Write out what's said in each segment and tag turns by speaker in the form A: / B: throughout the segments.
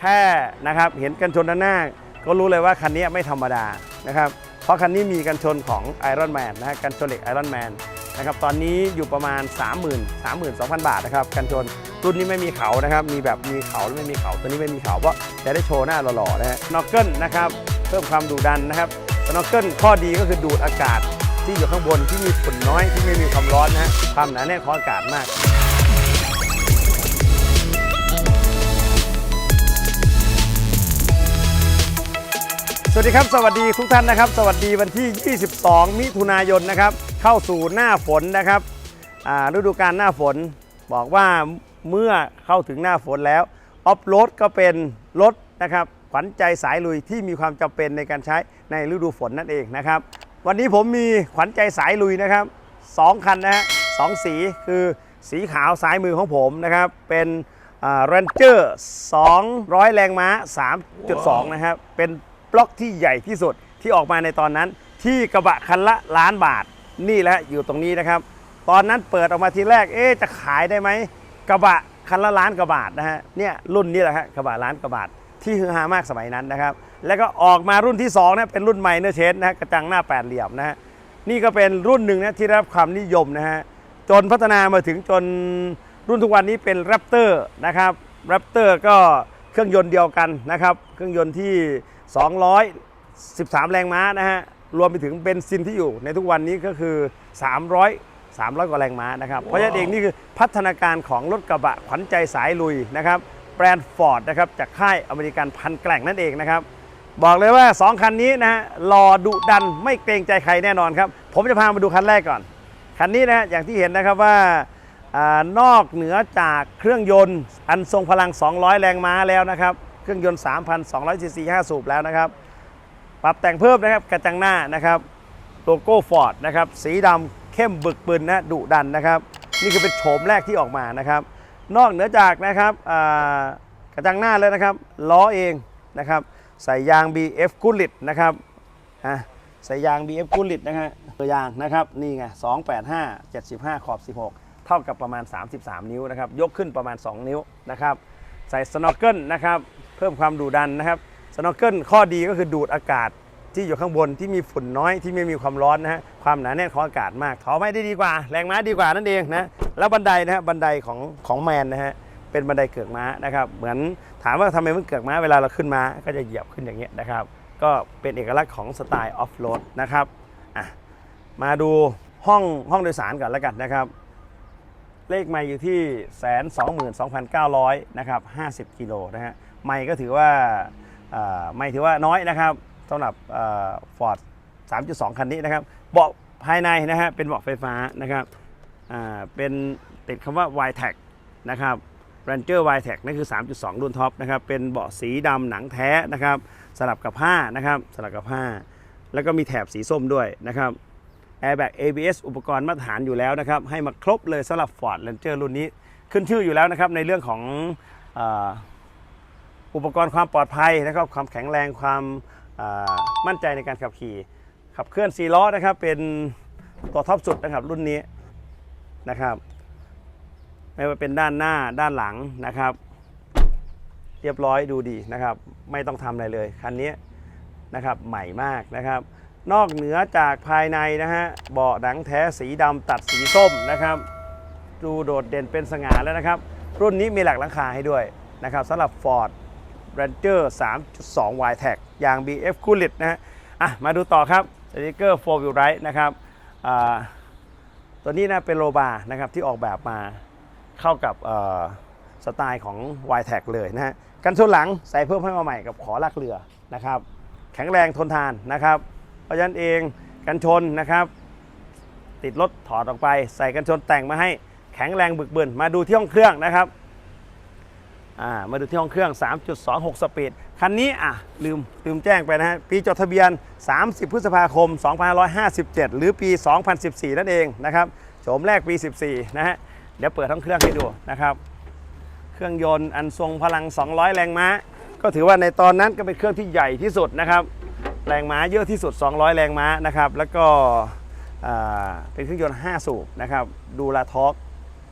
A: แค่นะครับเห็นกันชนด้านหน้า ก็รู้เลยว่าคันนี้ไม่ธรรมดานะครับเพราะคันนี้มีกันชนของ Iron Man นะฮะกันชนเหล็ก Iron Man นะครับตอนนี้อยู่ประมาณ 30,000 32,000 บาทนะครับกันชนรุ่นนี้ไม่มีเขานะครับมีแบบมีเขาและไม่มีเขาตัวนี้ไม่มีเขาเพราะจะได้โชว์หน้าหล่อๆนะฮะนอกเกิลนะครับเพิ่มความดุดันนะครับนอกเกิลข้อดีก็คือดูดอากาศที่อยู่ข้างบนที่มีฝุ่นน้อยที่ไม่มีความร้อนนะฮะความหนาแน่นของอากาศมาก สวัสดีครับ สวัสดีทุกท่านนะครับ สวัสดีวันที่ 22 มิถุนายนนะครับ เข้าสู่หน้าฝนนะครับฤดูกาลหน้าฝนบอกว่าเมื่อเข้าถึงหน้าฝนแล้วออฟโรดก็เป็นรถนะครับขวัญใจสายลุยที่มีความจำเป็นในการใช้ในฤดูฝนนั่นเองนะครับ วันนี้ผมมีขวัญใจสายลุยนะครับสองคันนะฮะสองสีคือสีขาวซ้ายมือของผมนะครับ เป็นเรนเจอร์200 แรงม้า 3.2 นะครับ เป็น บล็อกที่ใหญ่ที่สุดที่ออกมาในตอนนั้น ที่กระบะคันละล้านบาท นี่แหละอยู่ตรงนี้นะครับ ตอนนั้นเปิดออกมาทีแรก เอ๊จะขายได้ไหมกระบะคันละล้านกว่าบาทนะฮะเนี่ยรุ่นนี้แหละฮะกระบะล้านกว่าบาทที่ฮือฮามากสมัยนั้นนะครับ แล้วก็ออกมารุ่นที่2นะเป็นรุ่นไมเนอร์เชนนะฮะกระจังหน้าแปดเหลี่ยมนะฮะนี่ก็เป็นรุ่นหนึ่งนะที่ได้รับความนิยมนะฮะจนพัฒนามาถึงจนรุ่นทุกวันนี้เป็นแรปเตอร์นะครับแรปเตอร์ก็ เครื่องยนต์เดียวกันนะครับ เครื่องยนต์ที่ 213 แรงม้านะฮะ รวมไปถึงเบนซินที่อยู่ในทุกวันนี้ก็คือ 300 300 กว่าแรงม้านะครับ เพราะฉะนั้นเองนี่คือพัฒนาการของรถกระบะขวัญใจสายลุยนะครับ แบรนด์ฟอร์ดนะครับจากค่ายอเมริกันพันแกล่งนั่นเองนะครับ บอกเลยว่า 2 คันนี้นะฮะหล่อดุดันไม่เกรงใจใครแน่นอนครับ ผมจะพามาดูคันแรกก่อน คันนี้นะฮะอย่างที่เห็นนะครับว่าอา นอกเหนือจากเครื่องยนต์ อันทรงพลัง 200 แรงม้าแล้วนะครับ เครื่องยนต์ 3,200ซีซี5สูบแล้วนะครับ ปรับแต่งเพิ่มนะครับกระจังหน้านะครับโลโก้ฟอร์ดนะครับสีดำเข้มบึกบึนนะดุดันนะครับ นี่คือเป็นโฉมแรกที่ออกมานะครับ นอกเหนือจากนะครับกระจังหน้าแล้วนะครับล้อเองนะครับใส่ยาง BF กุลิตนะครับอะใส่ยาง BF กุลิตนะฮะตัวยางนะครับนี่ไง285 75 ขอบ 16 เท่ากับประมาณ 33 นิ้วนะครับ ยกขึ้นประมาณ 2 นิ้วนะครับ ใส่สโนเกิลนะครับ เพิ่มความดุดันนะครับสโนเกิลข้อดีก็คือดูดอากาศที่อยู่ข้างบนที่มีฝุ่นน้อยที่ไม่มีความร้อนนะฮะความหนาแน่นของอากาศมากถอไม่ได้ดีกว่า แรงม้าดีกว่านั่นเองนะแล้วบันไดนะฮะบันไดของของแมนนะฮะเป็นบันไดเกือกม้านะครับ เหมือนถามว่าทำไมมันเกือกม้าเวลาเราขึ้นม้าก็จะเหยียบขึ้นอย่างเงี้ยนะครับ ก็เป็นเอกลักษณ์ของสไตล์ออฟโรดนะครับอะมาดูห้องห้องโดยสารก่อนแล้วกันนะครับ เลขไม่อยู่ที่แสนสองหมื่นสองพันเก้าร้อยนะครับห้าสิบกิโลนะฮะไม่ก็ถือว่าไม่ถือว่าน้อยนะครับสำหรับฟอร์ด3.2คันนี้นะครับเบาะภายในนะฮะเป็นเบาะไฟฟ้านะครับเป็นติดคำว่า y t e c นะครับ Ranger y t e c นั่นคือ 3.2 รุ่นท็อปนะครับ เป็นเบาะสีดำหนังแท้นะครับ สลับกับผ้านะครับ สลับกับผ้า แล้วก็มีแถบสีส้มด้วยนะครับ Airbag ABS อุปกรณ์มาตรฐานอยู่แล้วนะครับ ให้มาครบเลยสำหรับ Ford Ranger รุ่นนี้ ขึ้นชื่ออยู่แล้วนะครับ ในเรื่องของอ,อุปกรณ์ความปลอดภัยนะครับ ความแข็งแรงความมั่นใจในการขับขี่ ขับเคลื่อน 4 ล้อนะครับ เป็นตัวท็อปสุดนะครับรุ่นนี้นะครับ ไม่ว่าเป็นด้านหน้าด้านหลังนะครับ เรียบร้อยดูดีนะครับ ไม่ต้องทำอะไรเลย คันนี้นะครับใหม่มากนะครับ นอกเหนือจากภายในนะฮะเบาะหนังแท้สีดำตัดสีส้มนะครับ ดูโดดเด่นเป็นสง่าแล้วนะครับ รุ่นนี้มีหลักหลังคาให้ด้วยนะครับสำหรับ Ford Ranger 3.2 y t e c ยาง BF c o o l i t นะฮะอะมาดูต่อครับสติกเกอร์4 wheel drive นะครับตัวนี้นะเป็นโลบาร์นะครับที่ออกแบบมาเข้ากับสไตล์ของ y t e c เลยนะฮะกันชนหลังใส่เพิ่มให้มาใหม่กับขอลากเรือนะครับ แข็งแรงทนทานนะครับ ราะฉะนั้นเองกันชนนะครับ ติดรถถอดออกไป ใส่กันชนแต่งมาให้แข็งแรงบึกบึนมาดูที่ห้องเครื่องนะครับมาดูที่ห้องเครื่อง 3.26 สปีด คันนี้อะลืมลืมแจ้งไปนะฮะ ปีจดทะเบียน 30 พฤษภาคม 2557 หรือปี 2014 นั่นเองนะครับ โฉมแรกปี 14 นะฮะ เดี๋ยวเปิดห้องเครื่องให้ดูนะครับ เครื่องยนต์อันทรงพลัง 200 แรงม้า ก็ถือว่าในตอนนั้นก็เป็นเครื่องที่ใหญ่ที่สุดนะครับ แรงม้าเยอะที่สุด 200 แรงม้านะครับ แล้วก็เป็นเครื่องยนต์ 5 สูบนะครับ ดูลาท็อก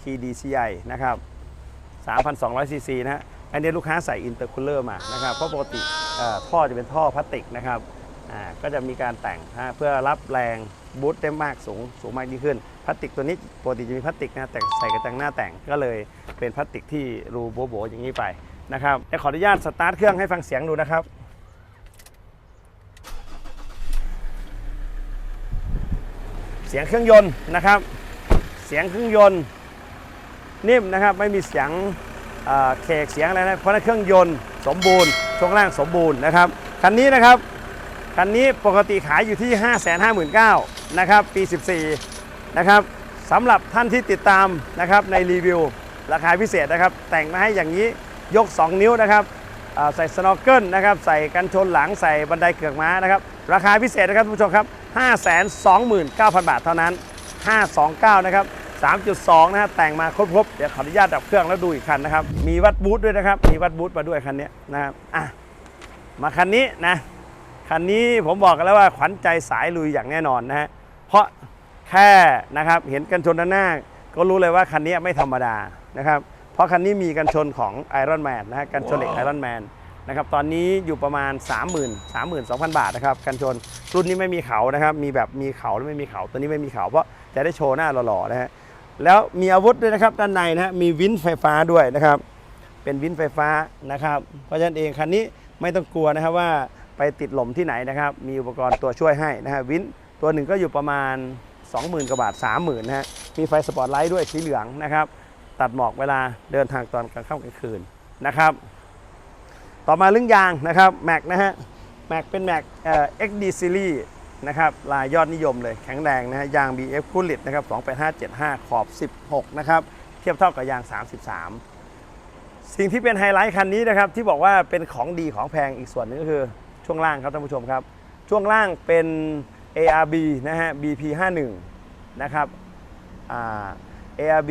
A: TDCI นะครับ 3,200ซีซีนะฮะ อันนี้ลูกค้าใส่อินเตอร์คูลเลอร์มานะครับ เพราะปกติท่อจะเป็นท่อพลาสติกนะครับก็จะมีการแต่งเพื่อรับแรงบูตได้มากสูงสูงมากยิ่งขึ้น พลาสติกตัวนี้ปกติจะมีพลาสติกนะแต่ใส่กระจังหน้าแต่งก็เลยเป็นพลาสติกที่รูโบๆอย่างนี้ไปนะครับเดี๋ยวขออนุญาตสตาร์ทเครื่องให้ฟังเสียงดูนะครับ เสียงเครื่องยนต์นะครับ เสียงเครื่องยนต์นิ่มนะครับไม่มีเสียงเคกเสียงอะไรนะเพราะนั้นเครื่องยนต์สมบูรณ์ช่วงล่างสมบูรณ์นะครับคันนี้นะครับคันนี้ปกติขายอยู่ที่ 5 5 9 0 0 0นะครับปี 14นะครับสำหรับท่านที่ติดตามนะครับในรีวิวราคาพิเศษนะครับ แต่งมาให้อย่างนี้ยก 2 นิ้วนะครับใส่สโนว์เกิลนะครับใส่กันชนหลังใส่บันไดเกือกม้านะครับ ราคาพิเศษนะครับท่านผู้ชมครับ 529,000 บาทเท่านั้น 529 นะครับ 3.2 นะฮะแต่งมาครบๆ เดี๋ยวขออนุญาตดับเครื่องแล้วดูอีกคันนะครับ มีวัดบูธด้วยนะครับ มีวัดบูธมาด้วยคันนี้นะครับอะมาคันนี้นะคันนี้ผมบอกกันแล้วว่าขวัญใจสายลุยอย่างแน่นอนนะฮะเพราะแค่นะครับเห็นกันชนด้านหน้า ก็รู้เลยว่าคันนี้ไม่ธรรมดานะครับเพราะคันนี้มีกันชนของ Iron Man นนะฮะกันชนเหล็ก Iron Man นะครับตอนนี้อยู่ประมาณ 30,000 32,000 บาทนะครับกันชนรุ่นนี้ไม่มีเขานะครับมีแบบมีเขาและไม่มีเขาตัวนี้ไม่มีเขาเพราะจะได้โชว์หน้าหล่อๆนะฮะแล้วมีอาวุธด้วยนะครับด้านในนะฮะมีวินไฟฟ้าด้วยนะครับ เป็นวินไฟฟ้านะครับ เพราะฉะนั้นเองคันนี้ไม่ต้องกลัวนะครับว่าไปติดหล่มที่ไหนนะครับ มีอุปกรณ์ตัวช่วยให้นะฮะวินตัวหนึ่งก็อยู่ประมาณ 20,000กว่าบาท 30,000นะฮะมีไฟสปอตไลท์ด้วยสีเหลืองนะครับ ตัดหมอกเวลาเดินทางตอนกลางค่ำกลางคืนนะครับ ต่อมาเรื่องยางนะครับแม็กนะฮะแม็กเป็นแม็กเอ่อ XD Series นะครับลายยอดนิยมเลยแข็งแรงนะฮะยาง BF คูลิตนะครับ28575 ขอบ 16 นะครับเทียบเท่ากับยาง 33 สิ่งที่เป็นไฮไลท์คันนี้นะครับที่บอกว่าเป็นของดีของแพงอีกส่วนนึงก็คือช่วงล่างครับท่านผู้ชมครับ ช่วงล่างเป็น ARB นะฮะ BP51 นะครับอ่า ARB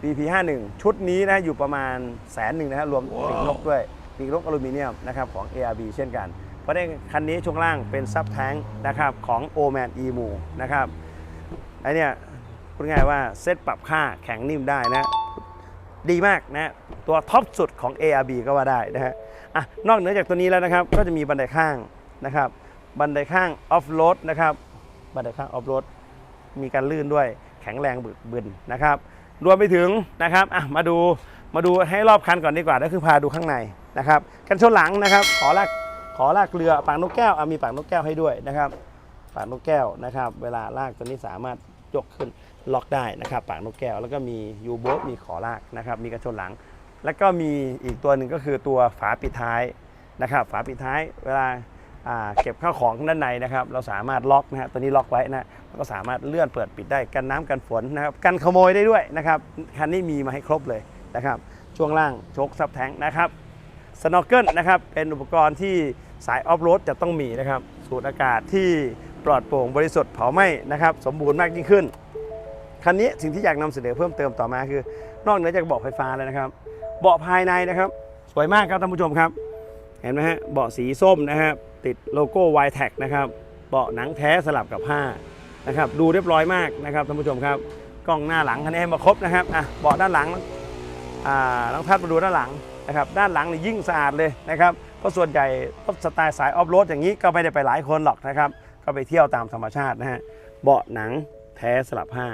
A: BP51 ชุดนี้นะอยู่ประมาณแสนหนึ่งนะฮะรวมปีกนกด้วย ปีกนกอลูมิเนียมนะครับของ ARB เช่นกันเพราะในคันนี้ช่วงล่างเป็นซับแท้งนะครับของ o m a n e m o นะครับไอเนี่ยพูดง่ายว่าเซตปรับค่าแข็งนิ่มได้นะ ดีมากนะตัวท็อปสุดของ ARB ก็ว่าได้นะฮะอะนอกเหนือจากตัวนี้แล้วนะครับ ก็จะมีบันไดข้างนะครับ บันไดข้างออฟโรดนะครับบันไดข้างออฟโรดมีการลื่นด้วยแข็งแรงบึกบึนนะครับ รวมไปถึงนะครับอะมาดูมาดูให้รอบคันก่อนดีกว่าก็คือพาดูข้างใน นะครับกันชนหลังนะครับ ขอลากขอลากเรือปากนกแก้วมีปากนกแก้วให้ด้วยนะครับ ปากนกแก้วนะครับ เวลาลากตัวนี้สามารถยกขึ้นล็อกได้นะครับ ปากนกแก้วแล้วก็มียูโบมีขอลากนะครับ มีกระชนหลัง แล้วก็มีอีกตัวหนึ่งก็คือตัวฝาปิดท้ายนะครับ ฝาปิดท้ายเวลาเก็บข้าวของด้านในนะครับ เราสามารถล็อกนะฮะตัวนี้ล็อกไว้นะก็สามารถเลื่อนเปิดปิดได้กันน้ำกันฝนนะครับกันขโมยได้ด้วยนะครับคันนี้มีมาให้ครบเลยนะครับ ช่วงล่างชคซับแทงนะครับ สโนว์เกิลนะครับ เป็นอุปกรณ์ที่สายออฟโรดจะต้องมีนะครับ สูดอากาศที่ปลอดโปร่งบริสุทธิ์เผาไหม้นะครับ สมบูรณ์มากยิ่งขึ้น คันนี้สิ่งที่อยากนำเสนอเพิ่มเติมต่อมาคือ นอกเหนือจากเบาะไฟฟ้าแล้วนะครับ เบาะภายในนะครับ สวยมากครับท่านผู้ชมครับ เห็นไหมฮะ เบาะสีส้มนะครับติดโลโก้ y t e c นะครับ เบาะหนังแท้สลับกับผ้านะครับ ดูเรียบร้อยมากนะครับท่านผู้ชมครับ กล้องหน้าหลังคันนี้มาครบนะครับ อะ เบาะด้านหลัง อ่าลองทัดมาดูด้านหลัง นะครับด้านหลังนี่ยิ่งสะอาดเลยนะครับเพราะส่วนใหญ่รถสไตล์สายออฟโรดอย่างนี้ก็ไม่ได้ไปหลายคนหรอกนะครับก็ไปเที่ยวตามธรรมชาตินะฮะเบาะหนังแท้สลับผ้า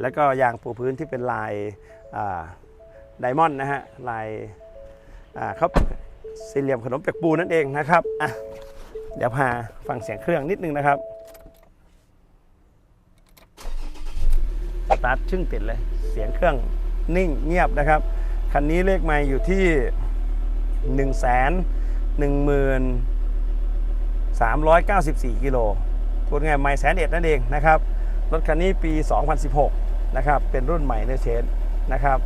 A: แล้วก็ยางปูพื้นที่เป็นลายไดมอนด์นะฮะลายอ่าเขาสี่เหลี่ยมขนมเปียกปูนั่นเองนะครับอะเดี๋ยวพาฟังเสียงเครื่องนิดนึงนะครับสตาร์ทชึ่งติดเลย เสียงเครื่องนิ่งเงียบนะครับ คันนี้เลขไมล์อยู่ที่1นึ่งแสนหนึ่งหมื่นสามร้อยเก้าสิบสี่กิโลพูดง่ายไมล์แสนเอ็ดนั่นเองนะครับ รถคันนี้ปี 2016 นะครับ เป็นรุ่นใหม่ในเชนนะครับ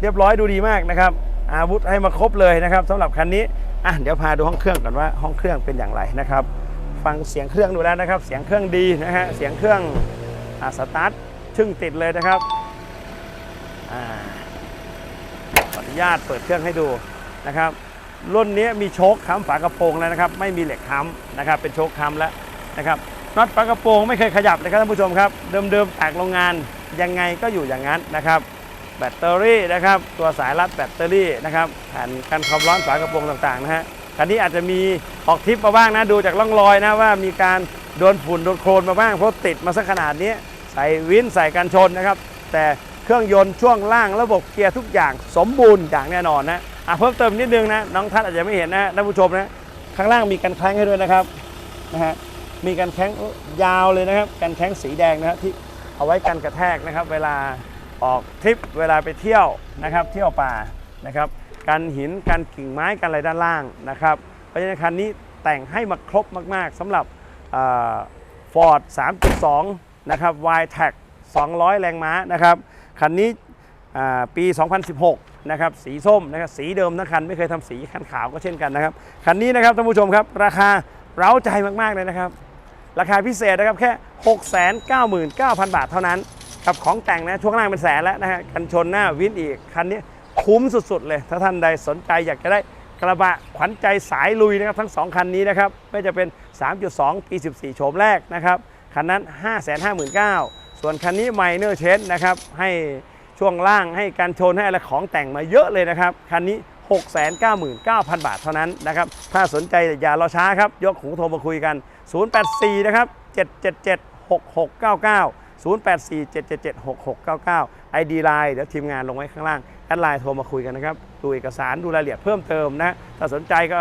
A: เรียบร้อยดูดีมากนะครับ อาวุธให้มาครบเลยนะครับสำหรับคันนี้ อะ เดี๋ยวพาดูห้องเครื่องก่อนว่าห้องเครื่องเป็นอย่างไรนะครับ ฟังเสียงเครื่องดูแล้วนะครับ เสียงเครื่องดีนะฮะ เสียงเครื่องอ่าสตาร์ทชึ่งติดเลยนะครับ อ่า ญาตเปิดเครื่องให้ดูนะครับรุ่นนี้มีโชคค้ำฝากระโปรงแล้วนะครับ ไม่มีเหล็กค้ำนะครับ เป็นโชคค้ำแล้วนะครับน็อตฝากระโปรงไม่เคยขยับเลยครับท่านผู้ชมครับ เดิมๆจากโรงงานยังไงก็อยู่อย่างนั้นนะครับ แบตเตอรี่นะครับ ตัวสายรัดแบตเตอรี่นะครับแผ่นกันความร้อนฝากระโปรงต่างๆนะฮะคันนี้อาจจะมีออกทิปมาบ้างนะดูจากร่องรอยนะว่ามีการโดนฝุ่นโดนโคลนมาบ้างเพราะติดมาสักขนาดนี้ใส่วินใส่กันชนนะครับ แต่ เครื่องยนต์ช่วงล่างระบบเกียร์ทุกอย่างสมบูรณ์อย่างแน่นอนนะอะเพิ่มเติมนิดนึงนะน้องท่านอาจจะไม่เห็นนะท่านผู้ชมนะข้างล่างมีกันแคล้งให้ด้วยนะครับนะฮะมีกันแข้งยาวเลยนะครับกันแข้งสีแดงนะฮะที่เอาไว้กันกระแทกนะครับ เวลาออกทริปเวลาไปเที่ยวนะครับ เที่ยวป่านะครับกันหินกันกิ่งไม้กันอะไรด้านล่างนะครับเพราะฉะนั้นคันนี้แต่งให้มาครบมาก ๆสำหรับฟอร์ด3.2 นะครับ y t a c 200 แรงม้านะครับ คันนี้ปี 2016 นะครับ สีส้มนะครับ สีเดิมทั้งคันไม่เคยทำสีคันขาวก็เช่นกันนะครับ คันนี้นะครับท่านผู้ชมครับ ราคาเร้าใจมากๆเลยนะครับ ราคาพิเศษนะครับแค่ 699,000 บาทเท่านั้น กับของแต่งนะช่วงล่างเป็นแสนแล้วนะฮะกันชนหน้าวินอีก คันนี้คุ้มสุดๆเลย ถ้าท่านใดสนใจอยากจะได้กระบะขวัญใจสายลุยนะครับทั้ง 2 คันนี้นะครับไม่จะเป็น 3.2 ปี 14 โฉมแรกนะครับคันนั้น 559,000 ส่วนคันนี้ไมเนอร์เชนนะครับให้ช่วงล่างให้การชนให้อะไรของแต่งมาเยอะเลยนะครับ คันนี้ 699,000 บาทเท่านั้นนะครับ ถ้าสนใจอย่ารอช้าครับ ยกหูโทรมาคุยกัน 084 นะครับ 777 6699 084 777 6699 ID Line เดี๋ยวทีมงานลงไว้ข้างล่าง แอดไลน์โทรมาคุยกันนะครับ ดูเอกสารดูรายละเอียดเพิ่มเติมนะ ถ้าสนใจก็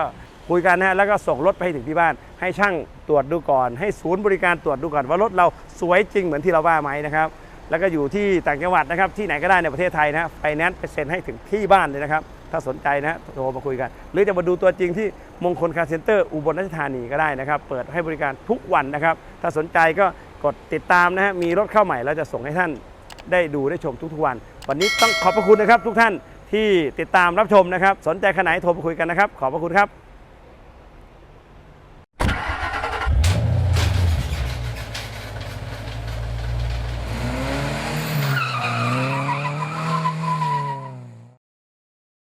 A: คุยกันนะแล้วก็ส่งรถไปให้ถึงที่บ้าน ให้ช่างตรวจดูก่อน ให้ศูนย์บริการตรวจดูก่อน ว่ารถเราสวยจริงเหมือนที่เราว่าไหมนะครับ แล้วก็อยู่ที่ต่างจังหวัดนะครับ ที่ไหนก็ได้ในประเทศไทยนะไฟแนนซ์ไปเซ็นให้ถึงที่บ้านเลยนะครับ ถ้าสนใจนะโทรมาคุยกัน หรือจะมาดูตัวจริงที่มงคลคาร์เซ็นเตอร์อุบลราชธานีก็ได้นะครับ เปิดให้บริการทุกวันนะครับ ถ้าสนใจก็กดติดตามนะฮะมีรถเข้าใหม่เราจะส่งให้ท่านได้ดูได้ชมทุกๆวัน วันนี้ต้องขอบพระคุณนะครับทุกท่านที่ติดตามรับชมนะครับ สนใจขนาดไหนโทรมาคุยกันนะครับ ขอบพระคุณครับ